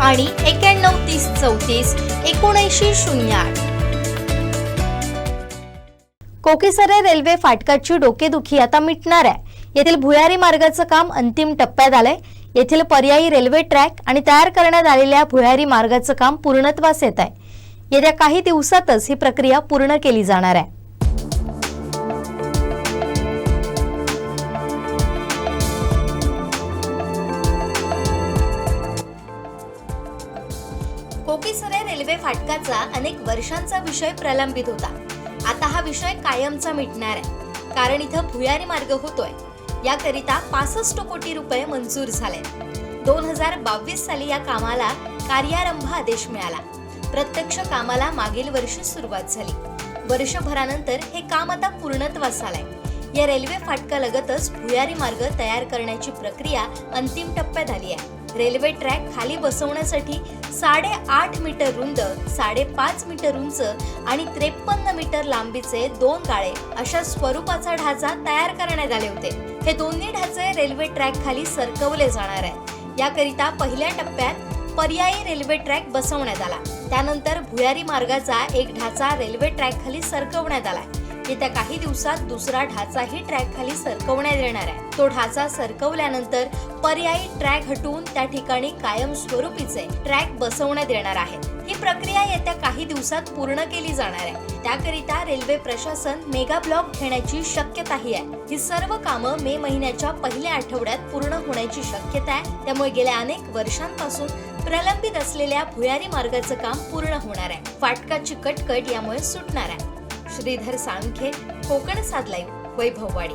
आणि एक्याण्णव तीस चौतीस एकोणऐंशी शून्य आठ. कोकीसरे रेल्वे फाटकाची डोकेदुखी आता मिटणार आहे. येथील भुयारी मार्गाचं काम अंतिम टप्प्यात आलंय. येथील पर्यायी रेल्वे ट्रॅक आणि तयार करण्यात आलेल्या भुयारी मार्गाचं काम पूर्णत्वास येत आहे. येत्या काही दिवसातच ही प्रक्रिया पूर्ण केली जाणार आहे. रेल्वे फाटकाचा अनेक वर्षांचा विषय प्रलंबित होता. आता हा विषय कायमचा मिटणार आहे. कारण इथं भुयारी मार्ग होतोय. याकरिता पासष्ट कोटी रुपये मंजूर झाले. दोन हजार बावीस साली या कामाला कार्यारंभ आदेश मिळाला. प्रत्यक्ष कामाला मागील वर्षी सुरुवात झाली. वर्षभरानंतर हे काम आता पूर्णत्वास आलंय. या रेल्वे फाटकालगतच भुयारी मार्ग तयार करण्याची प्रक्रिया अंतिम टप्प्यात आली आहे. रेल्वे ट्रॅक खाली बसवण्यासाठी साडेआठ मीटर रुंद साडेपाच मीटर उंच आणि त्रेपन्न मीटर लांबीचे दोन गाळे अशा स्वरूपाचा ढाचा तयार करण्यात आले होते. हे दोन्ही ढाचे रेल्वे ट्रॅक खाली सरकवले जाणार आहे याकरिता पहिल्या टप्प्यात पर्यायी रेल्वे ट्रॅक बसवण्यात आला. त्यानंतर भुयारी मार्गाचा एक ढाचा रेल्वे ट्रॅक खाली सरकवण्यात आला येत्या काही दिवसात दुसरा ढाचाही ट्रॅक खाली सरकवण्यात येणार आहे. तो ढाचा सरकवल्यानंतर पर्यायी ट्रॅक हटवून त्या ठिकाणी कायमस्वरूपीचे ट्रॅक बसवण्यात येणार आहे ही प्रक्रिया येत्या काही दिवसात पूर्ण केली जाणार आहे. त्याकरिता रेल्वे प्रशासन मेगा ब्लॉक घेण्याची शक्यताही आहे. ही सर्व कामं मे महिन्याच्या पहिल्या आठवड्यात पूर्ण होण्याची शक्यता आहे. त्यामुळे गेल्या अनेक वर्षांपासून प्रलंबित असलेल्या भुयारी मार्गाचं काम पूर्ण होणार आहे. फाटकाची कटकट यामुळे सुटणार आहे. श्रीधर सांखे कोकण साध लाईव्ह वैभववाडी.